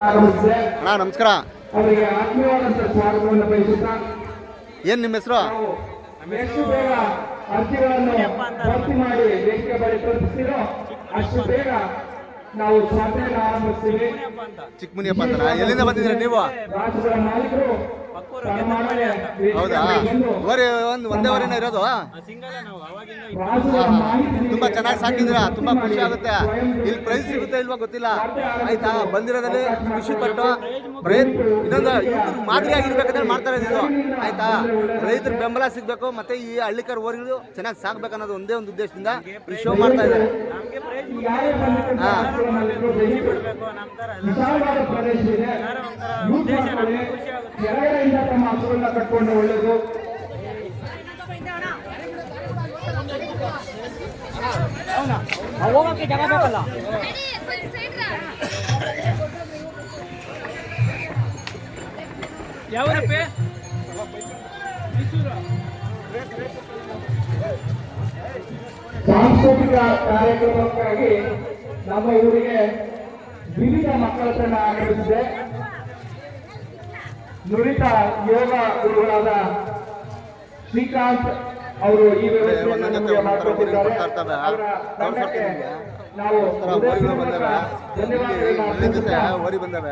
ಅಣ್ಣ ನಮಸ್ಕಾರ. ಏನ್ ನಿಮ್ಮ ಹೆಸರು? ಚಿಕ್ಕಮುನಿಯಪ್ಪ ಅಂತ ಎಲ್ಲಿಂದ ಬಂದಿದ್ದೀರಾ ನೀವು? ಹೌದಾ? ಒಂದು ಒಂದೇ ಇರೋದು? ತುಂಬಾ ಚೆನ್ನಾಗಿ ಸಾಕಿದ್ರ ತುಂಬಾ ಖುಷಿ ಆಗುತ್ತೆ. ಇಲ್ಲಿ ಪ್ರೈಸ್ ಸಿಗುತ್ತೆ ಇಲ್ವಾ ಗೊತ್ತಿಲ್ಲ. ಆಯ್ತಾ? ಬಂದಿರೋದಲ್ಲಿ ಖುಷಿ ಪಟ್ಟು ಇನ್ನೊಂದು ಯುವಕರು ಮಾದರಿ ಆಗಿರ್ಬೇಕಂದ್ರೆ ಮಾಡ್ತಾರೆ ಇದು. ಆಯ್ತಾ? ರೈತರ ಬೆಂಬಲ ಸಿಗ್ಬೇಕು, ಮತ್ತೆ ಈ ಹಳ್ಳಿಕರ್ ಓರಿಗಳು ಚೆನ್ನಾಗಿ ಸಾಕ್ಬೇಕು ಅನ್ನೋದು ಒಂದೇ ಒಂದು ಉದ್ದೇಶದಿಂದ ಈ ಶೋ ಮಾಡ್ತಾ ಇದ್ದಾರೆ. ಕೆಳಗಡೆಯಿಂದ ತಮ್ಮ ಹಸುಗಳನ್ನ ಕಟ್ಕೊಂಡು ಒಳ್ಳೇದು. ಹೋಗಕ್ಕೆ ಜಾಗ ಬೇಕಲ್ಲ ಯಾವೂರಪ್ಪೆ? ಸಾಂಸ್ಕೃತಿಕ ಕಾರ್ಯಕ್ರಮಕ್ಕಾಗಿ ನಮ್ಮ ಊರಿಗೆ ವಿವಿಧ ಮಕ್ಕಳ ತಂಡ ಆಗಮಿಸಿದೆ ನುರಿತ ಯೋಗ ಗುರುಗಳಾದ ಶ್ರೀಕಾಂತ್ ಅವರು ಈ ವ್ಯವಸ್ಥೆಯನ್ನು ಮಾಡಿಕೊಟ್ಟಿದ್ದಾರೆ. ನಾವು.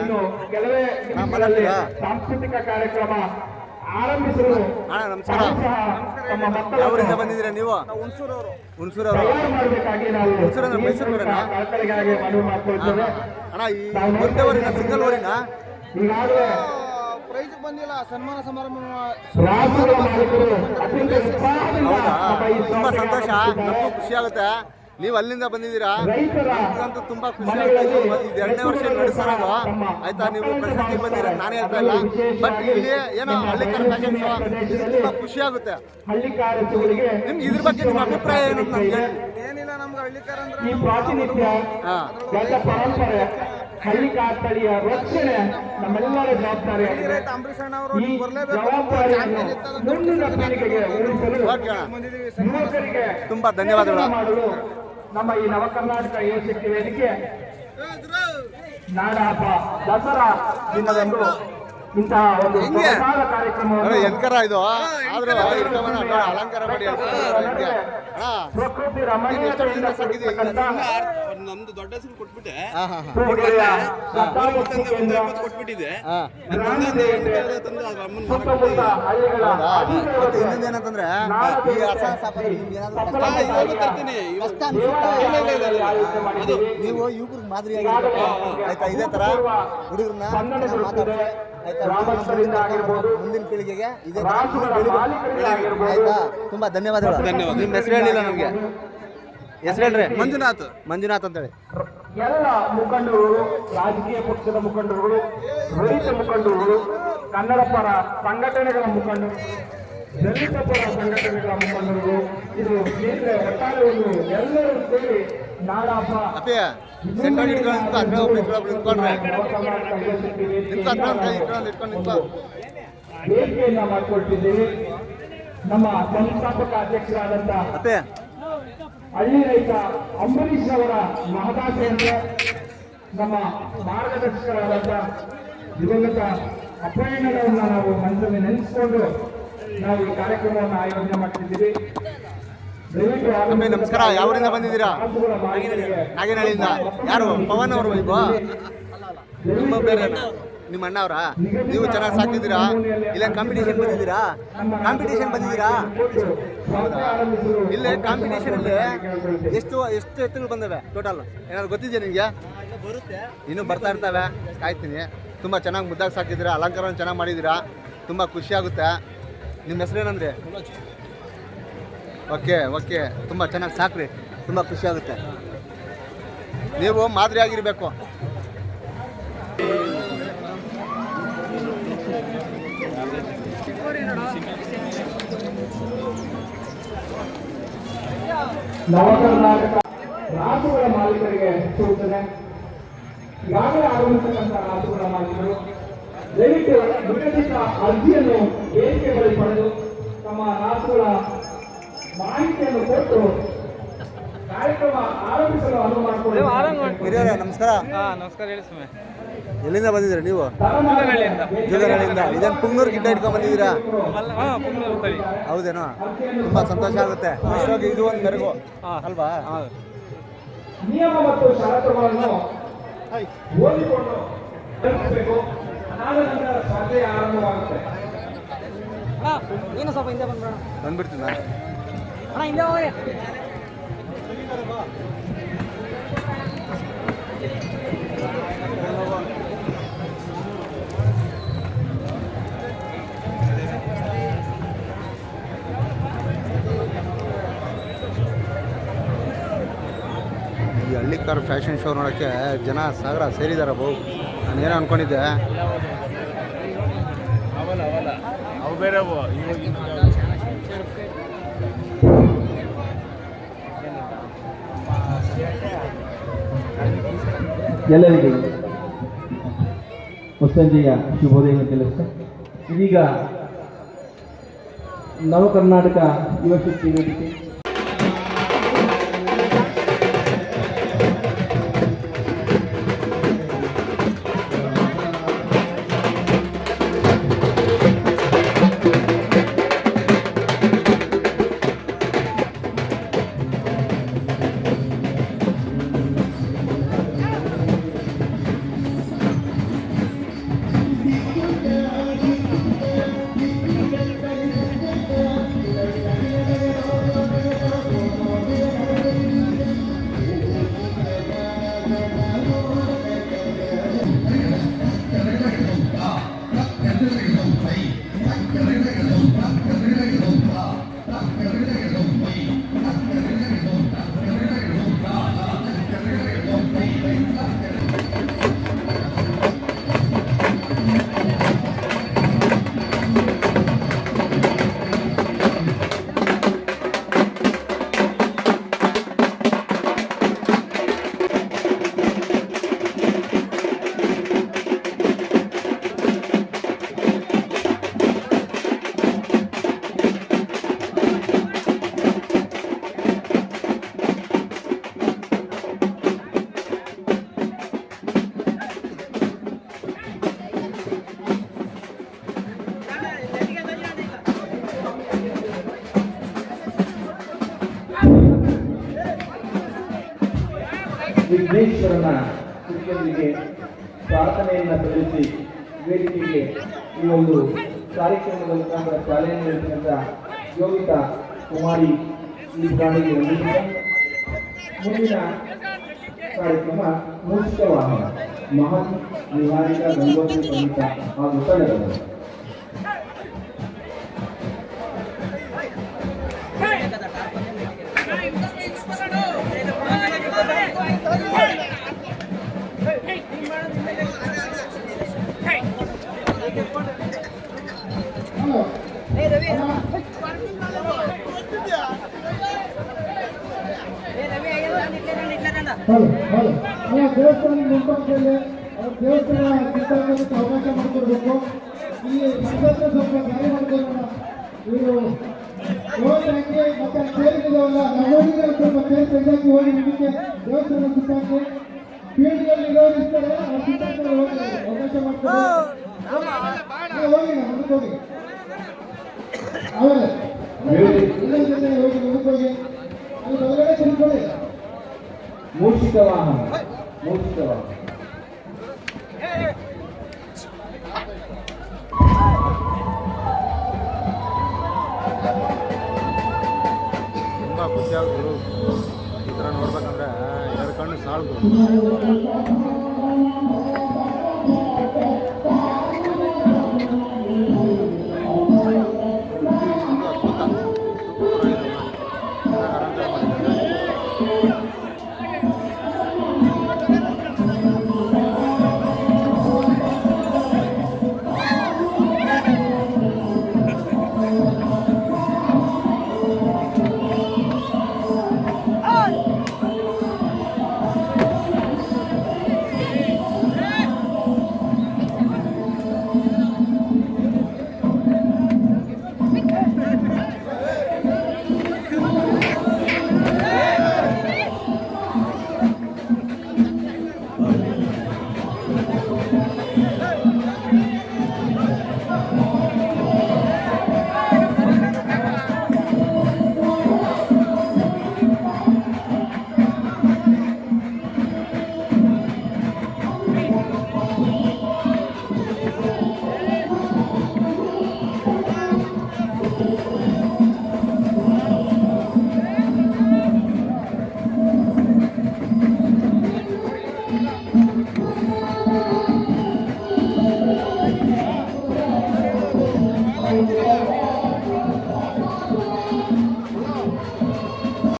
ಇನ್ನು ಕೆಲವೇ ಸಾಂಸ್ಕೃತಿಕ ಕಾರ್ಯಕ್ರಮ ಆರಂಭಿಸಲು ಅಣ್ಣ ನಮಸ್ಕಾರ. ಯಾವೂರಿಂದ ಬಂದಿದ್ದೀರಾ ನೀವು? ಹುಣಸೂರವರು. ಹುಣಸೂರವರು. ಮಾಡಬೇಕಾಗಿ ನಾವು? ಕಳಕಳಿಗಾಗಿ ಮನವಿ ಮಾಡ್ಕೊಳ್ತೇವೆ ಅಣ್ಣ ಈ ಒಂದೇ ಊರಿನ ಸಿಂಗಲ್ ಊರಿನ? ಈಗಾಗಲೇ ಪ್ರೈಸ್ ಬಂದಿಲ್ಲ ಸನ್ಮಾನ ಸಮಾರಂಭ ತುಂಬಾ ಸಂತೋಷ. ನಮಗೂ ಖುಷಿ ಆಗುತ್ತೆ. ನೀವು ಅಲ್ಲಿಂದ ಬಂದಿದ್ದೀರಾ? ತುಂಬಾ ಖುಷಿ ಆಗುತ್ತೆ. ಇದು ಎರಡನೇ ವರ್ಷ ನಡೆಸಿರೋದು ಆಯ್ತಾ? ನೀವು ಪ್ರಶಸ್ತಿ ಬಂದಿರ ನಾನು ಹೇಳ್ತಾ ಇಲ್ಲ. ಬಟ್ ಇಲ್ಲಿ ಏನೋ ಹಳ್ಳಿಕಾರ ಫ್ಯಾಷನ್ ಶೋ ತುಂಬಾ ಖುಷಿ ಆಗುತ್ತೆ. ನಿಮ್ಗೆ ಇದ್ರ ಬಗ್ಗೆ ನಿಮ್ಮ ಅಭಿಪ್ರಾಯ ಏನು ಅಂತ ನಮ್ಗೆ ಹೇಳಿ. ಏನಿಲ್ಲ ನಮ್ಗೆ ಹಳ್ಳಿಕಾರ ಅಂದ್ರೆ ಈ ಸ್ಥಳೀಯ ರಕ್ಷಣೆ ನಮ್ಮೆಲ್ಲರ ಜವಾಬ್ದಾರಿಯಾಗಿದೆ ಅವರು ಈ ಜವಾಬ್ದಾರಿಯನ್ನು ಮುಂದಿನ ಪೀಳಿಗೆಗೆ ಉಳಿಸಲು ಯುವಕರಿಗೆ ತುಂಬಾ ಧನ್ಯವಾದಗಳು ಮಾಡಲು ನಮ್ಮ ಈ ನವ ಕರ್ನಾಟಕ ಯುವಶಕ್ತಿ ವೇದಿಕೆ ನಾಡ ಹಬ್ಬ ದಸರಾ ದಿನದಂದು ಇಂತಹ ಒಂದು ಎನ್ಕರ ಇದು ಆದ್ರೂ ಅಲಂಕಾರ ಮಾಡಿ ಪ್ರಕೃತಿ ನಮ್ದು ದೊಡ್ಡ ಹೆಸರು ಕೊಟ್ಬಿಟ್ಟೆ. ಕೊಟ್ಬಿಟ್ಟಿದೆ ಹಾ ನನ್ನ ಒಂದು ಎಂಟು ಕಡೆ ತಂದು ಅದ್ರ ಅಮ್ಮನ ಸುತ್ತಮುತ್ತ ಹಳ್ಳಿಗಳ ಹೌದಾ? ಅಭಿವೃದ್ಧಿ ಮತ್ತೆ ಇನ್ನೊಂದು ಏನಂತಂದ್ರೆ ಈ. ನೀವು ಯುವಕರಿಗೆ ಮಾದರಿಯಾಗಿ ಆಯ್ತಾ ಇದೇ ತರ? ಹುಡುಗರನ್ನ ಆಯ್ತಾ ಗ್ರಾಮಸ್ಥರಿಂದ ಆಗಿರ್ಬೋದು, ಮುಂದಿನ ಪೀಳಿಗೆಗೆ ಇದೇ ತರ ರಾಜ್ಯಗಳ ಬೆಳಿಬೇಕು. ಮಾಲೀಕರಿಂದ ಆಗಿರ್ಬೋದು, ಆಯ್ತಾ? ತುಂಬಾ ಧನ್ಯವಾದಗಳು. ಧನ್ಯವಾದ. ನಿಮ್ಮ ಹೆಸರು ಹೇಳಿಲ್ಲ ನಮಗೆ. ಹೆಸರು ಹೇಳ್ರಿ. ಮಂಜುನಾಥ್. ಮಂಜುನಾಥ್ ಅಂತೇಳಿ. ಎಲ್ಲ ಮುಖಂಡರುಗಳು ರಾಜಕೀಯ ಪಕ್ಷದ ಮುಖಂಡರುಗಳು ರೈತ ಮುಖಂಡರುಗಳು ಕನ್ನಡ ಪರ ಸಂಘಟನೆಗಳ ಮುಖಂಡರು ದಲಿತ ಪರ ಸಂಘಟನೆಗಳ ಮುಖಂಡರುಗಳು ಇದು ಕೇಂದ್ರ ಒಟ್ಟಾರೆ ಒಂದು ಎಲ್ಲರೂ ಸೇರಿ ನಾಡ ಸೆಂಟ್ರಲ್ ಇಟ್ಕೊಂಡು ಅದ್ರ ಒಬ್ರು ಇಟ್ಕೊಳೊಬ್ರು ನಿಂತ್ಕೊಂಡ್ರೆ. ಒಂದು ಕೈ ಇಟ್ಕೊಂಡು ಇಟ್ಕೊಂಡು ನಿಂತ್ಕೊ. ವೇದಿಕೆಯನ್ನ ಮಾಡಿಕೊಳ್ತಿದ್ದೀವಿ. ನಮ್ಮ ಸಂಸ್ಥಾಪಕ ಅಧ್ಯಕ್ಷರಾದಂತ ಅಪ್ಪಿ ಹಳ್ಳಿ ರೈತ ಅಂಬರೀಷ್ ಅವರ ಕೇಂದ್ರ ನಮ್ಮ ಮಾರ್ಗದರ್ಶಕರಾದಂಥ ದಿವಂಗತ ಅಪ್ಪಯ್ಯನವರನ್ನ ನಾವು ಮನಸ್ಸಲ್ಲಿ ನೆನೆಸಿಕೊಂಡು ನಾವು ಈ ಕಾರ್ಯಕ್ರಮವನ್ನು ಆಯೋಜನೆ ಮಾಡ್ತಿದ್ದೀವಿ. ಅಪ್ಪಿ ನಮಸ್ಕಾರ. ಯಾವ ಊರಿಂದ ಬಂದಿದ್ದೀರಾ? ನಾಗೇನಹಳ್ಳಿಯಿಂದ. ಯಾರು? ಪವನ್ ಅವರು ಇಲ್ವಾ? ನಿಮ್ಮ ಬೇರೆ ನಿಮ್ಮ ಅಣ್ಣ ಅವರಾ? ನೀವು ಚೆನ್ನಾಗಿ ಸಾಕಿದ್ದೀರಾ ಇಲ್ಲ ಕಾಂಪಿಟೇಷನ್ ಬಂದಿದ್ದೀರಾ? ಕಾಂಪಿಟೇಷನ್ ಬಂದಿದ್ದೀರಾ? ಹೌದಾ? ಇಲ್ಲೇ ಕಾಂಪಿಟೇಷನಲ್ಲಿ ಎಷ್ಟು ಎಷ್ಟು ಎತ್ತುಗಳು ಬಂದವೆ ಟೋಟಲ್ ಏನಾದ್ರು ಗೊತ್ತಿದೆಯಾ ನಿಮಗೆ? ಇನ್ನೂ ಬರ್ತಾ ಇರ್ತವೆ. ಕಾಯ್ತೀನಿ ತುಂಬ ಚೆನ್ನಾಗಿ ಮುದ್ದಾಗಿ ಸಾಕಿದ್ದೀರಾ ಅಲಂಕಾರವನ್ನು ಚೆನ್ನಾಗಿ ಮಾಡಿದ್ದೀರಾ? ತುಂಬ ಖುಷಿಯಾಗುತ್ತೆ ನಿಮ್ಮ ಹೆಸರು ಏನಂದ್ರೆ? Okay okay. ತುಂಬ ಚೆನ್ನಾಗಿ ಸಾಕ್ರಿ. ತುಂಬ ಖುಷಿ ಆಗುತ್ತೆ. ನೀವು ಮಾದರಿ ಆಗಿರಬೇಕು. ನವ ಕರ್ನಾಟಕ ರಾಸುಗಳ ಮಾಲೀಕರಿಗೆ ಸೂಚನೆ. ಈಗಾಗಲೇ ಆಗಮಿಸತಕ್ಕಂಥ ರಾಸುಗಳ ಮಾಲೀಕರು, ದಯವಿಟ್ಟು ನಿಗದಿತ ಅರ್ಜಿಯನ್ನು ಬೇಡಿಕೆ ಬಳಿ ಪಡೆದು ತಮ್ಮ ರಾಸುಗಳ ಮಾಹಿತಿಯನ್ನು ಕೊಟ್ಟು ಕಾರ್ಯಕ್ರಮ ಆರಂಭಿಸಲು ಅನುವು ಮಾಡಿಕೊಡಿ ಹಿರಿಯರೇ ನಮಸ್ಕಾರ. ಹಾ ನಮಸ್ಕಾರ ಹೇಳಿ ಸುಮ್ಮನೆ ಎಲ್ಲಿಂದ ಬಂದಿದ್ದೀರಾ ನೀವು? ಜೋಗನಹಳ್ಳಿಯಿಂದ ಜೋಗನಹಳ್ಳಿಯಿಂದ ಇದೇನು ಪುಂಗ್ನೂರು ಗಿಡ್ಡ ಇಟ್ಕೊಂಡ್ ಬಂದಿದ್ದೀರಾ? ಹಾಂ ಹಾ ಪುಂಗ್ನೂರು ತಳಿ ಹೌದೇನೋ? ತುಂಬಾ ಸಂತೋಷ ಆಗುತ್ತೆ. ಅಷ್ಟೊಂದು ಇದು ಒಂದು ಮೆರಗು ಅಲ್ವಾ? ನಿಯಮ ಮತ್ತು ಷರತ್ತುಗಳನ್ನು ಓದಿಕೊಂಡು ಕಲಿಸಬೇಕು. ಅದಾದ ನಂತರ ಸ್ಪರ್ಧೆ ಆರಂಭವಾಗುತ್ತೆ. ಏನು ಸ್ವಲ್ಪ ಹಿಂದೆ ಬಂದ್ಬಿಡೋಣ. ಬಂದ್ಬಿಡ್ತೀನ ಅಣ್ಣ ಹಿಂದೆ ಹೋಗಿ ಈ ಹಳ್ಳಿಕಾರ್ ಫ್ಯಾಷನ್ ಶೋ ನೋಡೋಕ್ಕೆ ಜನ ಸಾಗರ ಸೇರಿದಾರ ಬಹು ಏನೋ ಅನ್ಕೊಂಡಿದ್ದೆ. ಅವು ಬೇರೆ ಎಲ್ಲರಿಗೂ ಮುಸ್ಸಂಜೆಯ ಶುಭೋದಯ ತಿಳಿಸ್ತಾ. ಇದೀಗ ನವ ಕರ್ನಾಟಕ ಯುವಶಕ್ತಿ ವೇದಿಕೆ ವಿಘ್ನೇಶ್ವರನ ಕುರಿಯೊಂದಿಗೆ ಪ್ರಾರ್ಥನೆಯನ್ನು ಸಲ್ಲಿಸಿ ವೇದಿಕೆಗೆ ಈ ಒಂದು ಕಾರ್ಯಕ್ರಮದ ಮುಖಾಂತರ ಚಾಲನೆ ನೀಡುತ್ತಿದ್ದ ಯೋಗಿತ ಕುಮಾರಿ ಈ ಪ್ರಾಣಿಗೆ ಮುಂದಿನ ಕಾರ್ಯಕ್ರಮ ಮೂಷಿಕ ಮಹಾನ್ ನಿಹಾರಿಕ ಗಂಗೋತ್ರಿ ಸಂಗೀತ ಹಾಗೂ ತಂಡಗಳು ಹೌದು ಹೌದು ಅಲ್ಲ ದೇವಸ್ಥಾನ ಮುಂಭಾಗದಲ್ಲಿ ದೇವಸ್ಥಾನ ಸಿದ್ಧಾಂತಕ್ಕೆ ಅವಕಾಶ ಮಾಡಿಕೊಡ್ಬೇಕು ಈ ಸಂಸತ್ರ ಸ್ವಲ್ಪ ದಾರಿ ಮಾಡ್ಕೊಳ್ಳೋಣ ಇವರು ಹೋದ್ರೆ ಹಂಗೆ ಮತ್ತೆ ಸೇರಿದಾವಲ್ಲ ನಮ್ಮೂರಿಗೆ ಸ್ವಲ್ಪ ಸೇರಿ ತೆಗೆದಾಕಿ ಹೋಗಿ ನಿಮಗೆ ದೇವಸ್ಥಾನ ಸುತ್ತಾಕಿ ಫೀಲ್ಡ್ನಲ್ಲಿ ಅವಕಾಶ ಹಾ, ಹೋಗಿ ಹೋಗಿ ಮೂಷಿಕ ವಾಹನ ಮೂಷಿಕ ವಾಹನ ತುಂಬ ಖುಷಿ ಆಗುತ್ತೆ ಗುರು ಈ ಥರ ನೋಡ್ಬೇಕಂದ್ರೆ ಎರಡು ಕಣ್ಣು ಸಾಲದು.